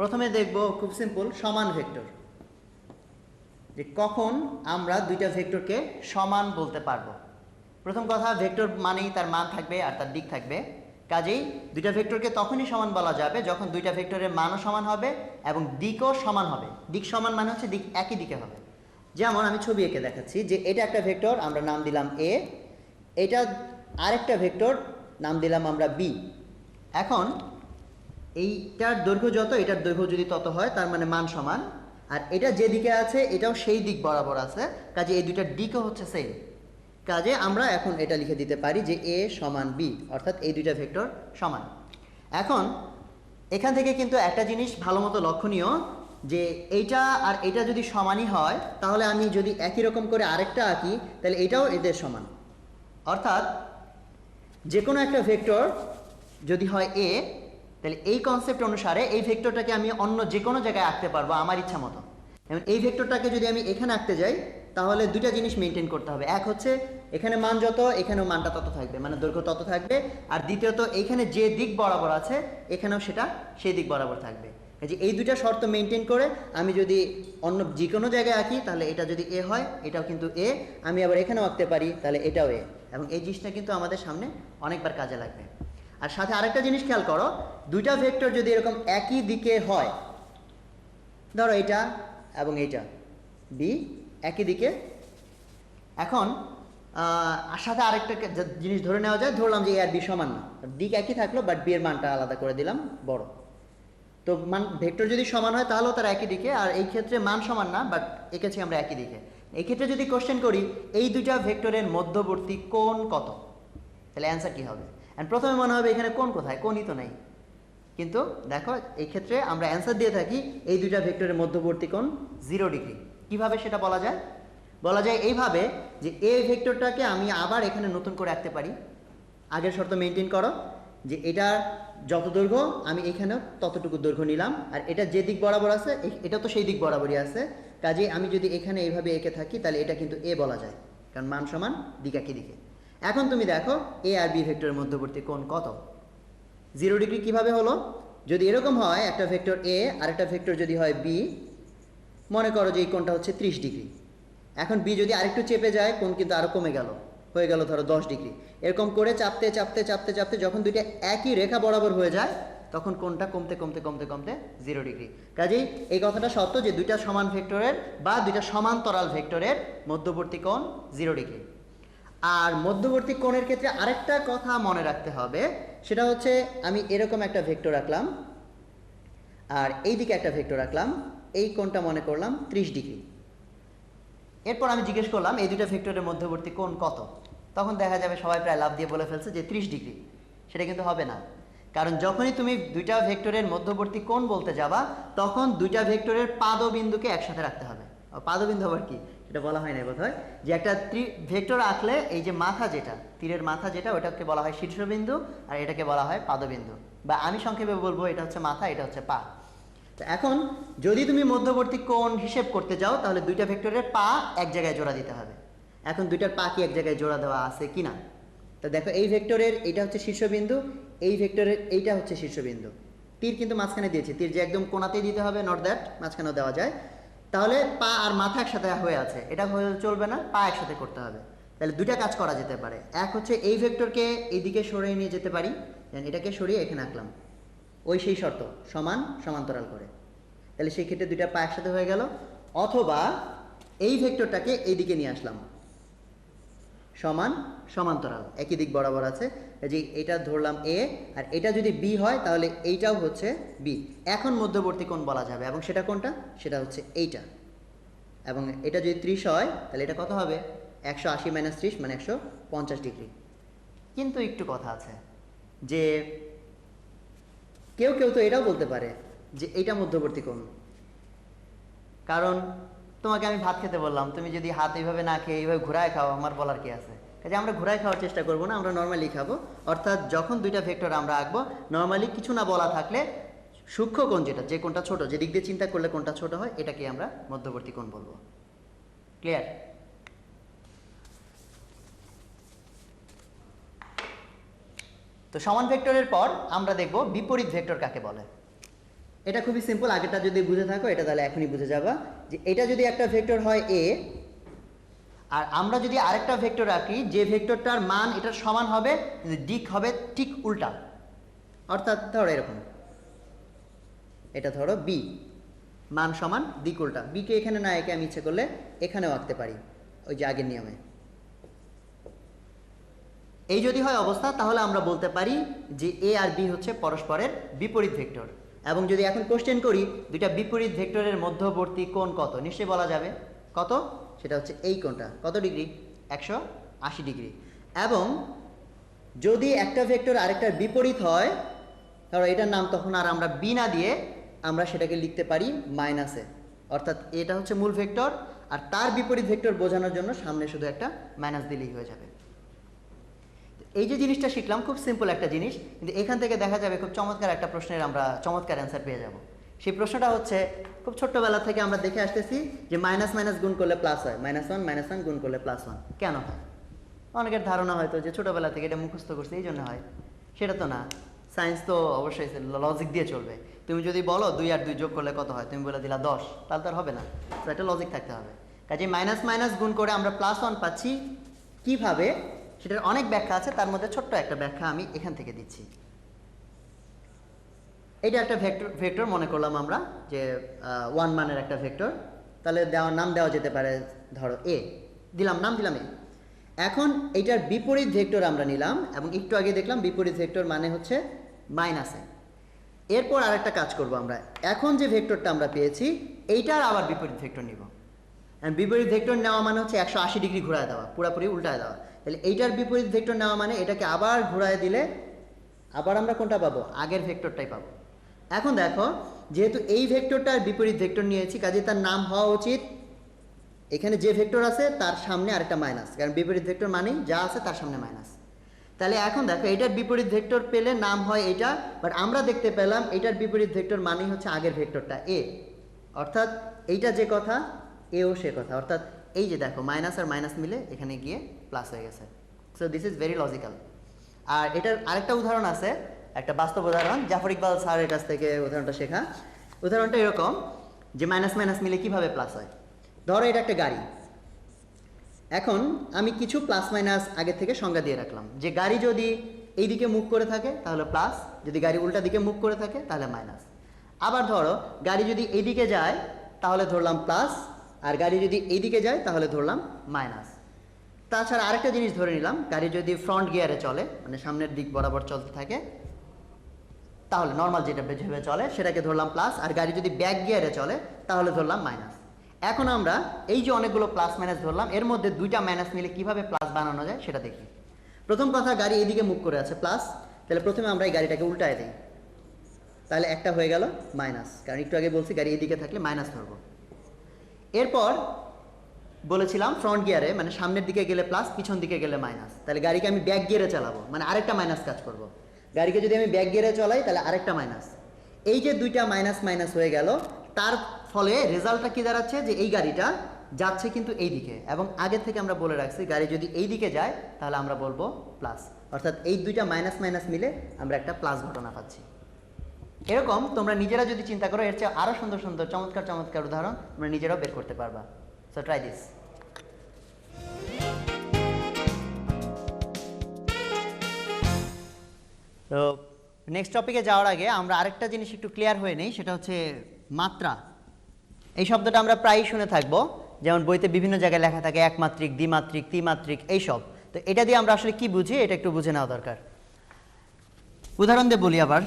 প্রথমে দেখব খুব সিম্পল সমান ভেক্টর যে কখন আমরা দুইটা ভেক্টরকে সমান বলতে পারব? প্রথম কথা ভেক্টর মানেই তার মান থাকবে আর তার দিক থাকবে। কাজেই দুইটা ভেক্টরকে তখনই সমান বলা যাবে যখন দুইটা ভেক্টরের মানও সমান হবে এবং দিকও সমান হবে। দিক সমান মানে হচ্ছে দিক একই দিকে হবে। যেমন আমি ছবি এঁকে দেখাচ্ছি যে এটা একটা ভেক্টর আমরা নাম দিলাম এ এটা আরেকটা ভেক্টর নাম দিলাম আমরা বি এখন এইটার দৈর্ঘ্য যত, এটার দৈর্ঘ্য যদি তত হয়, তার মানে মান সমান। আর এটা যে দিকে আছে, এটাও সেই দিক বরাবর আছে। কাজে এই দুইটার দিকও হচ্ছে সেম কাজে আমরা এখন এটা লিখে দিতে পারি যে এ সমান বি অর্থাৎ এই দুইটা ভেক্টর সমান। এখন, এখান থেকে কিন্তু একটা জিনিস ভালো মতো লক্ষণীয়, যে এইটা আর এটা যদি সমানই হয়, তাহলে আমি যদি একই রকম করে আরেকটা আঁকি, তাহলে এটাও এদের সমান। অর্থাৎ যে কোনো একটা ভেক্টর যদি হয় এ তাহলে এই কনসেপ্ট অনুসারে এই ভেক্টরটাকে আমি অন্য যে কোনো জায়গায় আঁকতে পারব, আমার ইচ্ছা মতো। এবং এই ভেক্টরটাকে যদি আমি এখানে আঁকতে যাই, তাহলে দুইটা জিনিস মেনটেন করতে হবে। এক হচ্ছে, এখানে মান যত, এখানেও মানটা তত থাকবে মানে দৈর্ঘ্য তত থাকবে। আর দ্বিতীয়ত, এখানে যে দিক বরাবর আছে, এখানেও সেটা সেই দিক বরাবর থাকবে। যে এই দুইটা শর্ত মেনটেন করে আমি যদি অন্য যে কোনো জায়গায় আঁকি, তাহলে এটা যদি এ হয়, এটাও কিন্তু এ। আমি আবার এখানেও আঁকতে পারি, তাহলে এটাও এ। এবং এই জিনিসটা কিন্তু আমাদের সামনে অনেকবার কাজে লাগবে। আর সাথে আরেকটা জিনিস খেয়াল করো, দুইটা ভেক্টর যদি এরকম একই দিকে হয়, ধরো এটা এবং এইটা বি একই দিকে। এখন আর সাথে আরেকটা জিনিস ধরে নেওয়া যায়, ধরলাম যে এ আর বি সমান না। দিক একই থাকল বাট বি এর মানটা আলাদা করে দিলাম, বড়। তো মান ভেক্টর যদি সমান হয়, তাহলেও তারা একই দিকে, আর এই ক্ষেত্রে মান সমান না বাট এঁকেছি আমরা একই দিকে। এই ক্ষেত্রে যদি কোশ্চেন করি, এই দুইটা ভেক্টরের মধ্যবর্তী কোণ কত? তাহলে অ্যান্সার কি হবে? অ্যান্ড প্রথমে মনে হবে এখানে কোন কোথায়? কোণই তো নেই। কিন্তু দেখো, এই ক্ষেত্রে আমরা অ্যান্সার দিয়ে থাকি, এই দুইটা ভেক্টরের মধ্যবর্তী কোণ জিরো ডিগ্রি কীভাবে সেটা বলা যায়? বলা যায় এইভাবে যে এ ভেক্টরটাকে আমি আবার এখানে নতুন করে আঁকতে পারি। আগের শর্ত মেনটেন করো যে এটা যত দৈর্ঘ্য, আমি এখানেও ততটুকু দৈর্ঘ্য নিলাম। আর এটা যে দিক বরাবর আছে এটা তো সেই দিক বরাবরই আছে। কাজে আমি যদি এখানে এইভাবে এঁকে থাকি, তাহলে এটা কিন্তু এ বলা যায়। কারণ মান সমান দিক একই দিকে। এখন তুমি দেখো এ আর বি ভেক্টরের মধ্যবর্তী কোণ কত? জিরো ডিগ্রি কীভাবে হলো? যদি এরকম হয়, একটা ভেক্টর এ আর একটা ভেক্টর যদি হয় বি মনে করো যে এই কোণটা হচ্ছে ত্রিশ ডিগ্রি। এখন বি যদি আরেকটু চেপে যায়, কোণ কিন্তু আরও কমে গেল। হয়ে গেল ধরো দশ ডিগ্রি। এরকম করে চাপতে চাপতে চাপতে চাপতে যখন দুইটা একই রেখা বরাবর হয়ে যায়, তখন কোনটা কমতে কমতে কমতে কমতে জিরো ডিগ্রি। কাজেই এই কথাটা সত্য যে দুইটা সমান ভেক্টরের বা দুইটা সমান্তরাল ভেক্টরের মধ্যবর্তী কোণ জিরো ডিগ্রি। আর মধ্যবর্তী কোণের ক্ষেত্রে আরেকটা কথা মনে রাখতে হবে, সেটা হচ্ছে আমি এরকম একটা ভেক্টর রাখলাম আর এই দিকে একটা ভেক্টর রাখলাম এই কোণটা মনে করলাম ত্রিশ ডিগ্রি। এরপর আমি জিজ্ঞেস করলাম, এই দুটো ভেক্টরের মধ্যবর্তী কোণ কত? তখন দেখা যাবে সবাই প্রায় লাভ দিয়ে বলে ফেলছে যে ত্রিশ ডিগ্রি। সেটা কিন্তু হবে না। কারণ যখনই তুমি দুইটা ভেক্টরের মধ্যবর্তী কোণ বলতে যাবা, তখন দুইটা ভেক্টরের পাদবিন্দুকে একসাথে রাখতে হবে। পাদবিন্দু আবার কি? এটা বলা হয় না বোধ হয় যে একটা ভেক্টর আঁকলে এই যে মাথা যেটা, তীরের মাথা যেটা, ওটাকে বলা হয় শীর্ষবিন্দু আর এটাকে বলা হয় পাদবিন্দু। বা আমি সংক্ষেপে বলব, এটা হচ্ছে মাথা, এটা হচ্ছে পা। তো এখন, যদি তুমি মধ্যবর্তী কোণ হিসেব করতে যাও, তাহলে দুইটা ভেক্টরের পা এক জায়গায় জোড়া দিতে হবে। এখন দুইটার পা কি এক জায়গায় জোড়া দেওয়া আছে কি না? তো দেখো, এই ভেক্টরের এটা হচ্ছে শীর্ষবিন্দু, এই ভেক্টরের এইটা হচ্ছে শীর্ষবিন্দু। তীর কিন্তু মাঝখানে দিয়েছি, তীর যে একদম কোনাতেই দিতে হবে নট দ্যাট মাঝখানেও দেওয়া যায়। তাহলে পা আর মাথা একসাথে হয়ে আছে। এটা চলবে না, পা একসাথে করতে হবে। তাহলে দুইটা কাজ করা যেতে পারে। এক হচ্ছে এই ভেক্টরকে এইদিকে সরিয়ে নিয়ে যেতে পারি। এটাকে সরিয়ে এখানে আঁকলাম। ওই সেই শর্ত, সমান সমান্তরাল করে। তাহলে সেই ক্ষেত্রে দুইটা পা একসাথে হয়ে গেল। অথবা এই ভেক্টরটাকে এইদিকে নিয়ে আসলাম। সমান সমান্তরাল। একই দিক বরাবর আছে। যে এটা ধরলাম এ আর এটা যদি বি হয়, তাহলে এইটাও হচ্ছে বি এখন মধ্যবর্তী কোণ বলা যাবে, এবং সেটা কোনটা? সেটা হচ্ছে এইটা। এবং এটা যদি ত্রিশ হয়, তাহলে এটা কত হবে? একশো আশি মাইনাস ত্রিশ মানে একশো পঞ্চাশ ডিগ্রি কিন্তু একটু কথা আছে, যে কেউ কেউ তো এটাও বলতে পারে যে এটা মধ্যবর্তী কোণ। কারণ তোমাকে আমি ভাত খেতে বললাম, তুমি যদি হাত এইভাবে না খেয়ে এইভাবে ঘুরায় খাও, আমার বলার কি আছে? কাজে আমরা ঘুরায় খাওয়ার চেষ্টা করব না, আমরা নর্মালি খাব। অর্থাৎ যখন দুইটা ভেক্টর আমরা আঁকবো নর্মালি কিছু না বলা থাকলে সূক্ষ্ম কোণ যেটা, যে কোনটা ছোট, যে দিক দিয়ে চিন্তা করলে কোনটা ছোট হয়, এটাকে আমরা মধ্যবর্তী কোণ বলব। ক্লিয়ার তো সমান ভেক্টরের পর আমরা দেখব বিপরীত ভেক্টর কাকে বলে? এটা খুবই সিম্পল আগেটা যদি বুঝে থাকো, এটা তাহলে এখনই বুঝে যাবা যে এটা যদি একটা ভেক্টর হয় এ আর আমরা যদি আরেকটা ভেক্টর রাখি যে ভেক্টরটার মান এটার সমান হবে দিক হবে ঠিক উল্টা। অর্থাৎ ধরো এরকম। এটা ধরো বি মান সমান দিক উল্টা। বিকে এখানে না একে আমি ইচ্ছে করলে এখানেও আঁকতে পারি, ওই যে আগের নিয়মে। এই যদি হয় অবস্থা, তাহলে আমরা বলতে পারি যে এ আর বি হচ্ছে পরস্পরের বিপরীত ভেক্টর এবং যদি এখন কোশ্চেন করি, দুইটা বিপরীত ভেক্টরের মধ্যবর্তী কোণ কত? নিশ্চয়ই বলা যাবে। কত? সেটা হচ্ছে এই কোণটা। কত ডিগ্রি? একশো আশি ডিগ্রি। এবং যদি একটা ভেক্টর আরেকটার বিপরীত হয়, ধরো এটার নাম তখন আর আমরা বি না দিয়ে আমরা সেটাকে লিখতে পারি মাইনাসে অর্থাৎ এটা হচ্ছে মূল ভেক্টর, আর তার বিপরীত ভেক্টর বোঝানোর জন্য সামনে শুধু একটা মাইনাস দিলেই হয়ে যাবে। এই যে জিনিসটা শিখলাম, খুব সিম্পল একটা জিনিস, কিন্তু এখান থেকে দেখা যাবে খুব চমৎকার একটা প্রশ্নের আমরা চমৎকার অ্যান্সার পেয়ে যাব। সেই প্রশ্নটা হচ্ছে, খুব ছোট্টবেলা থেকে আমরা দেখে আসতেছি যে মাইনাস মাইনাস গুণ করলে প্লাস হয়। মাইনাস ওয়ান মাইনাস ওয়ান গুণ করলে প্লাস ওয়ান কেন হয়? অনেকের ধারণা হয়তো যে ছোটবেলা থেকে এটা মুখস্থ করছে, এই জন্য হয়। সেটা তো না। সায়েন্স তো অবশ্যই লজিক দিয়ে চলবে। তুমি যদি বলো দুই আর দুই যোগ করলে কত হয়? তুমি বলে দিলা দশ। তাহলে তো আর হবে না। তো একটা লজিক থাকতে হবে। কাজে মাইনাস মাইনাস গুণ করে আমরা প্লাস ওয়ান পাচ্ছি। কীভাবে? সেটার অনেক ব্যাখ্যা আছে, তার মধ্যে ছোট্ট একটা ব্যাখ্যা আমি এখান থেকে দিচ্ছি। এটা একটা ভেক্টর ভেক্টর মনে করলাম আমরা যে ওয়ান মানের একটা ভেক্টর। তাহলে দেওয়া, নাম দেওয়া যেতে পারে, ধরো এ দিলাম, নাম দিলাম এ এখন এইটার বিপরীত ভেক্টর আমরা নিলাম এবং একটু আগে দেখলাম বিপরীত ভেক্টর মানে হচ্ছে মাইনাসে এরপর আরেকটা কাজ করব আমরা। এখন যে ভেক্টরটা আমরা পেয়েছি, এইটার আবার বিপরীত ভেক্টর নিব। বিপরীত ভেক্টর নেওয়া মানে হচ্ছে একশো আশি ডিগ্রি ঘুরায় দেওয়া, পুরোপুরি উল্টায় দেওয়া। তাহলে এইটার বিপরীত ভেক্টর নেওয়া মানে এটাকে আবার ঘোরায় দিলে আবার আমরা কোনটা পাবো? আগের ভেক্টরটাই পাবো। এখন দেখো, যেহেতু এই ভেক্টরটার বিপরীত ভেক্টর নিয়েছি কাজে তার নাম হওয়া উচিত এখানে যে ভেক্টর আছে, তার সামনে আরেকটা মাইনাস কারণ বিপরীত ভেক্টর মানেই যা আছে তার সামনে মাইনাস তাহলে এখন দেখো এটার বিপরীত ভেক্টর পেলে নাম হয় এটা বাট আমরা দেখতে পেলাম এটার বিপরীত ভেক্টর মানেই হচ্ছে আগের ভেক্টরটা এ অর্থাৎ এইটা যে কথা এও সে কথা। অর্থাৎ এই যে দেখো মাইনাস আর মাইনাস মিলে এখানে গিয়ে প্লাস হয়ে গেছে। So this is very logical আর এটার আরেকটা উদাহরণ আছে, একটা বাস্তব উদাহরণ। জাফর ইকবাল স্যারের কাছ থেকে উদাহরণটা শেখা। উদাহরণটা এরকম, যে মাইনাস মাইনাস মিলে কীভাবে প্লাস হয়? ধরো এটা একটা গাড়ি। এখন আমি কিছু প্লাস মাইনাস আগে থেকে সংজ্ঞা দিয়ে রাখলাম। যে গাড়ি যদি এই দিকে মুখ করে থাকে, তাহলে প্লাস যদি গাড়ি উল্টা দিকে মুখ করে থাকে, তাহলে মাইনাস আবার ধরো, গাড়ি যদি এইদিকে যায়, তাহলে ধরলাম প্লাস আর গাড়ি যদি এইদিকে যায়, তাহলে ধরলাম মাইনাস তাছাড়া আরেকটা জিনিস ধরে নিলাম, গাড়ি যদি ফ্রন্ট গিয়ারে চলে মানে সামনের দিক বরাবর চলতে থাকে, তাহলে নর্মাল যেটা যেভাবে চলে, সেটাকে ধরলাম প্লাস আর গাড়ি যদি ব্যাক গিয়ারে চলে, তাহলে ধরলাম মাইনাস এখন আমরা এই যে অনেকগুলো প্লাস মাইনাস ধরলাম, এর মধ্যে দুইটা মাইনাস মিলে কীভাবে প্লাস বানানো যায় সেটা দেখি। প্রথম কথা, গাড়ি এইদিকে মুখ করে আছে প্লাস তাহলে প্রথমে আমরা এই গাড়িটাকে উল্টায় দিই। তাহলে একটা হয়ে গেল মাইনাস কারণ একটু আগে বলছি, গাড়ি এইদিকে থাকলে মাইনাস ধরবো। এরপর বলেছিলাম ফ্রন্ট গিয়ারে মানে সামনের দিকে গেলে প্লাস পিছন দিকে গেলে মাইনাস তাহলে গাড়িকে আমি ব্যাক গিয়ারে চালাবো মানে আরেকটা মাইনাস কাজ করব। গাড়িকে যদি আমি ব্যাক গিয়ারে চলাই, তাহলে আরেকটা মাইনাস এই যে দুইটা মাইনাস মাইনাস হয়ে গেল, তার ফলে রেজাল্টটা কি দাঁড়াচ্ছে? যে এই গাড়িটা যাচ্ছে কিন্তু এই দিকে। এবং আগে থেকে আমরা বলে রাখছি, গাড়ি যদি এই দিকে যায়, তাহলে আমরা বলব প্লাস অর্থাৎ এই দুইটা মাইনাস মাইনাস মিলে আমরা একটা প্লাস ঘটনা পাচ্ছি। এরকম তোমরা নিজেরা যদি চিন্তা করো, এর চেয়ে আরও সুন্দর সুন্দর, চমৎকার চমৎকার উদাহরণ তোমরা নিজেরাও বের করতে পারবা। সো ট্রাই দিস তো নেক্সট টপিকে যাওয়ার আগে আমরা আরেকটা জিনিস একটু ক্লিয়ার হয়ে নেই, সেটা হচ্ছে মাত্রা। এই শব্দটা আমরা প্রায়ই শুনে থাকব, যেমন বইতে বিভিন্ন জায়গায় লেখা থাকে একমাত্রিক, দ্বিমাত্রিক, ত্রিমাত্রিক, এইসব। তো এটা দিয়ে আমরা আসলে কি বুঝি, এটা একটু বুঝে নেওয়া দরকার। উদাহরণ দিয়ে বলি আবার।